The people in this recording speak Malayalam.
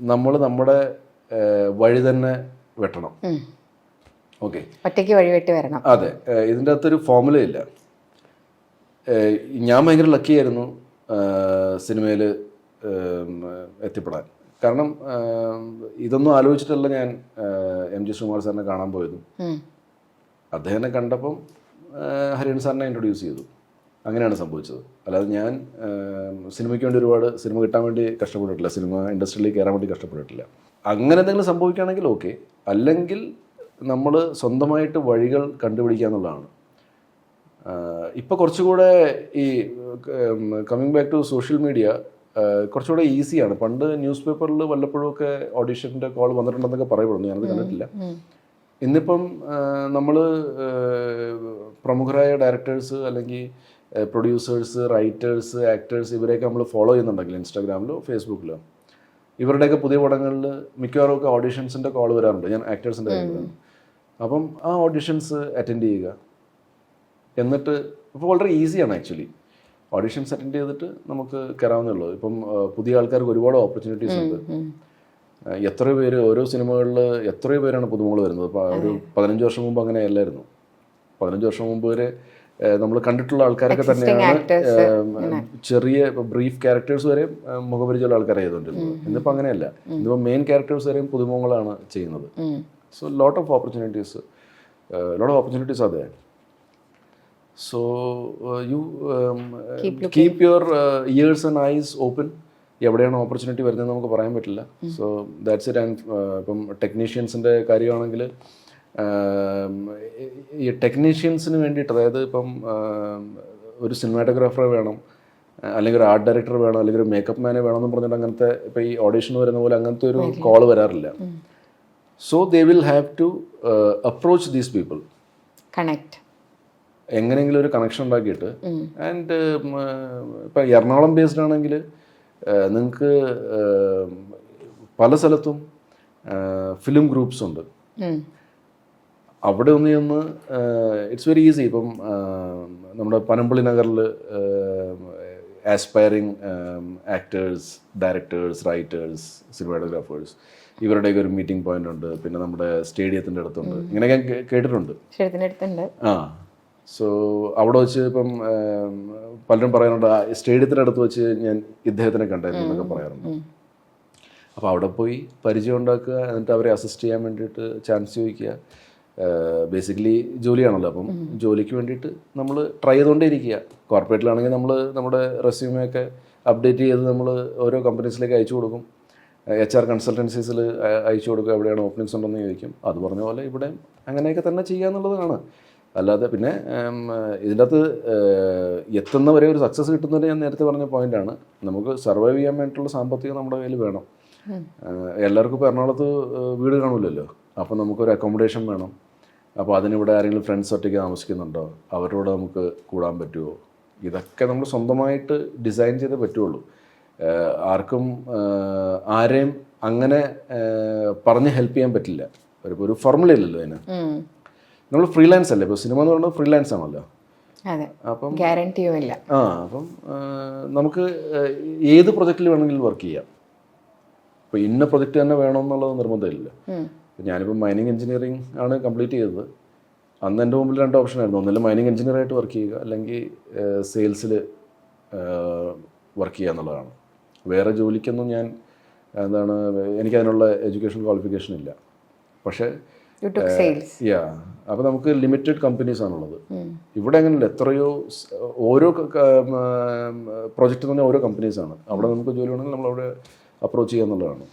നമ്മൾ നമ്മുടെ വഴി തന്നെ വെട്ടണം. ഓക്കെ. ഒറ്റയ്ക്ക് വഴി വെട്ടി വരണം. അതെ. ഇതിന്റെ അകത്തൊരു ഫോമുല ഇല്ല. ഞാൻ ഭയങ്കര ലക്കിയായിരുന്നു സിനിമയിൽ എത്തിപ്പെടാൻ. കാരണം ഇതൊന്നും ആലോചിച്ചിട്ടല്ല ഞാൻ എം ജി ശ്രീകുമാർ സാറിനെ കാണാൻ പോയതും. അദ്ദേഹം അദ്ദേഹത്തെ കണ്ടപ്പം ഹരിയൻ സാറിനെ ഇൻട്രൊഡ്യൂസ് ചെയ്തു. അങ്ങനെയാണ് സംഭവിച്ചത്. അല്ലാതെ ഞാൻ സിനിമയ്ക്ക് വേണ്ടി ഒരുപാട് സിനിമ കിട്ടാൻ വേണ്ടി കഷ്ടപ്പെട്ടിട്ടില്ല. സിനിമ ഇൻഡസ്ട്രിയിലേക്ക് കയറാൻ വേണ്ടി കഷ്ടപ്പെട്ടിട്ടില്ല. അങ്ങനെ എന്തെങ്കിലും സംഭവിക്കുകയാണെങ്കിൽ ഓക്കെ. അല്ലെങ്കിൽ നമ്മൾ സ്വന്തമായിട്ട് വഴികൾ കണ്ടുപിടിക്കുക എന്നുള്ളതാണ്. ഇപ്പോൾ കുറച്ചുകൂടെ ഈ coming back to social media കുറച്ചുകൂടെ ഈസിയാണ്. പണ്ട് ന്യൂസ് പേപ്പറിൽ വല്ലപ്പോഴും ഒക്കെ ഓഡിഷന്റെ കോൾ വന്നിട്ടുണ്ടെന്നൊക്കെ പറയപ്പെടുന്നു ഞാനത് കണ്ടിട്ടില്ല. ഇന്നിപ്പം നമ്മൾ പ്രമുഖരായ ഡയറക്ടേഴ്സ് അല്ലെങ്കിൽ പ്രൊഡ്യൂസേഴ്സ് റൈറ്റേഴ്സ് ആക്ടേഴ്സ് ഇവരെയൊക്കെ നമ്മൾ ഫോളോ ചെയ്യുന്നുണ്ടെങ്കിൽ ഇൻസ്റ്റാഗ്രാമിലോ ഫേസ്ബുക്കിലോ ഇവരുടെയൊക്കെ പുതിയ പടങ്ങളിൽ മിക്കവാറും ഒക്കെ ഓഡിഷൻസിന്റെ കോൾ വരാറുണ്ട്. ഞാൻ ആക്ടേഴ്സിന്റെ കാര്യം അപ്പം ആ ഓഡിഷൻസ് അറ്റൻഡ് ചെയ്യുക. എന്നിട്ട് ഇപ്പോൾ വളരെ ഈസിയാണ് ആക്ച്വലി ഓഡിഷൻസ് അറ്റൻഡ് ചെയ്തിട്ട് നമുക്ക് കയറാവുന്നേ ഉള്ളൂ. ഇപ്പം പുതിയ ആൾക്കാർക്ക് ഒരുപാട് ഓപ്പർച്യൂണിറ്റീസ് ഉണ്ട്. എത്രയോ പേര് ഓരോ സിനിമകളിൽ എത്രയോ പേരാണ് പുതുമുകൾ വരുന്നത്. ഇപ്പോൾ ഒരു പതിനഞ്ച് വർഷം മുമ്പ് അങ്ങനെ അല്ലായിരുന്നു പതിനഞ്ച് വർഷം മുമ്പ് വരെ നമ്മൾ കണ്ടിട്ടുള്ള ആൾക്കാരൊക്കെ തന്നെയാണ് ചെറിയ ബ്രീഫ് ക്യാരക്ടേഴ്സ് വരെ മുഖപരിചയമുള്ള ആൾക്കാരെ ചെയ്തുകൊണ്ടിരുന്നത് ഇന്നിപ്പോൾ അങ്ങനെയല്ല. ഇന്നിപ്പോൾ മെയിൻ ക്യാരക്ടേഴ്സ് വരെയും പുതുമുഖങ്ങളാണ് ചെയ്യുന്നത്. So lot of opportunities lot of opportunities അതെ so you keep your ears and eyes open എവിടെയാണ് ഓപ്പർച്യൂണിറ്റി വരുന്നത് നമുക്ക് പറയാൻ പറ്റില്ല. സോ ദാറ്റ്സ് ഇറ്റ് ആൻഡ് ഇപ്പം ടെക്നീഷ്യൻസിന്റെ കാര്യമാണെങ്കിൽ ഈ ടെക്നീഷ്യൻസിന് വേണ്ടിയിട്ട് അതായത് ഇപ്പം ഒരു സിനിമാറ്റോഗ്രാഫറെ വേണം അല്ലെങ്കിൽ ഒരു ആർട്ട് ഡയറക്ടർ വേണം അല്ലെങ്കിൽ ഒരു മേക്കപ്പ് മാനെ എന്ന് പറഞ്ഞിട്ട് അങ്ങനത്തെ ഇപ്പം ഈ ഓഡീഷൻ വരുന്ന പോലെ അങ്ങനത്തെ ഒരു കോൾ വരാറില്ല. So they will have to approach these people connect എങ്ങനെയെങ്കിലും ഒരു കണക്ഷൻ ഉണ്ടാക്കിയിട്ട്. ആൻഡ് ഇപ്പം എറണാകുളം ബേസ്ഡ് ആണെങ്കിൽ നിങ്ങൾക്ക് പല സ്ഥലത്തും ഫിലിം ഗ്രൂപ്പ്സ് ഉണ്ട്. അവിടെ ഒന്ന് ചെന്ന് ഇറ്റ്സ് വെരി ഈസി ഇപ്പം നമ്മുടെ പനമ്പള്ളി നഗറിൽ aspiring actors directors writers cinematographers ഇവരുടെയൊക്കെ ഒരു മീറ്റിംഗ് പോയിന്റ് ഉണ്ട്. പിന്നെ നമ്മുടെ സ്റ്റേഡിയത്തിന്റെ അടുത്തുണ്ട്. ഇങ്ങനെയൊക്കെ കേട്ടിട്ടുണ്ട്. ആ. സോ അവിടെ വെച്ച് ഇപ്പം പലരും പറയാറുണ്ട് സ്റ്റേഡിയത്തിന്റെ അടുത്ത് വെച്ച് ഞാൻ ഇദ്ദേഹത്തിനെ കണ്ടായിരുന്നു എന്നൊക്കെ പറയാറുണ്ട്. അപ്പോൾ അവിടെ പോയി പരിചയം ഉണ്ടാക്കുക എന്നിട്ട് അവരെ അസിസ്റ്റ് ചെയ്യാൻ വേണ്ടിയിട്ട് ചാൻസ് ചോദിക്കുക. ബേസിക്കലി ജോലിയാണല്ലോ. അപ്പം ജോലിക്ക് വേണ്ടിയിട്ട് നമ്മൾ ട്രൈ ചെയ്തുകൊണ്ടേ ഇരിക്കുക കോർപ്പറേറ്റിലാണെങ്കിൽ നമ്മൾ നമ്മുടെ റെസ്യൂമൊക്കെ അപ്ഡേറ്റ് ചെയ്ത് നമ്മൾ ഓരോ കമ്പനീസിലേക്ക് അയച്ചു കൊടുക്കും. എച്ച് ആർ കൺസൾട്ടൻസീസിൽ അയച്ചു കൊടുക്കുക. എവിടെയാണ് ഓപ്പണിങ്സ് ഉണ്ടെന്ന് ചോദിക്കും. അത് പറഞ്ഞ പോലെ ഇവിടെ അങ്ങനെയൊക്കെ തന്നെ ചെയ്യുക എന്നുള്ളതാണ്. അല്ലാതെ പിന്നെ ഇതിന്റെ അകത്ത് എത്തുന്നവരെ ഒരു സക്സസ് കിട്ടുന്നവരെ ഞാൻ നേരത്തെ പറഞ്ഞ പോയിന്റാണ് നമുക്ക് സർവൈവ് ചെയ്യാൻ വേണ്ടിയിട്ടുള്ള സാമ്പത്തികം നമ്മുടെ കയ്യിൽ വേണം. എല്ലാവർക്കും ഇപ്പോൾ എറണാകുളത്ത് വീട് കാണില്ലല്ലോ അപ്പോൾ നമുക്കൊരു അക്കോമഡേഷൻ വേണം. അപ്പോൾ അതിനിവിടെ ആരെങ്കിലും ഫ്രണ്ട്സ് ഒറ്റയ്ക്ക് താമസിക്കുന്നുണ്ടോ? അവരോട് നമുക്ക് കൂടാൻ പറ്റുമോ ഇതൊക്കെ നമ്മൾ സ്വന്തമായിട്ട് ഡിസൈൻ ചെയ്തേ പറ്റുള്ളൂ. ആർക്കും ആരെയും അങ്ങനെ പറഞ്ഞ് ഹെൽപ്പ് ചെയ്യാൻ പറ്റില്ല. ഒരു ഒരു ഫോർമുല ഇല്ലല്ലോ അതിന്. നമ്മൾ ഫ്രീലാൻസ് അല്ലേ? ഇപ്പോൾ സിനിമ എന്ന് പറയുന്നത് ഫ്രീലാൻസ് ആണല്ലോ. അപ്പം ഗ്യാരണ്ടിയും ഇല്ല. ആ അപ്പം നമുക്ക് ഏത് പ്രൊജക്റ്റിൽ വേണമെങ്കിലും വർക്ക് ചെയ്യാം. ഇപ്പോൾ ഇന്ന പ്രൊജക്റ്റ് തന്നെ വേണമെന്നുള്ളത് നിർബന്ധമില്ല. ഞാനിപ്പോൾ മൈനിങ് എഞ്ചിനീയറിംഗ് ആണ് കംപ്ലീറ്റ് ചെയ്തത്. അന്ന് എന്റെ മുമ്പിൽ രണ്ട് ഓപ്ഷൻ ആയിരുന്നു. ഒന്നില്ല മൈനിങ് എഞ്ചിനീയറായിട്ട് വർക്ക് ചെയ്യുക അല്ലെങ്കിൽ സെയിൽസിൽ വർക്ക് ചെയ്യുക എന്നുള്ളതാണ്. വേറെ ജോലിക്കൊന്നും ഞാൻ എന്താണ് എനിക്കതിനുള്ള എഡ്യൂക്കേഷൻ ക്വാളിഫിക്കേഷൻ ഇല്ല. പക്ഷേ യു അപ്പോൾ നമുക്ക് ലിമിറ്റഡ് കമ്പനീസ് ആണുള്ളത്. ഇവിടെ അങ്ങനെയല്ല എത്രയോ ഓരോ പ്രൊജക്റ്റ് തന്നെ ഓരോ കമ്പനീസാണ് അവിടെ നമുക്ക് ജോലി വേണമെങ്കിൽ നമ്മൾ അവിടെ അപ്രോച്ച് ചെയ്യുക എന്നുള്ളതാണ്.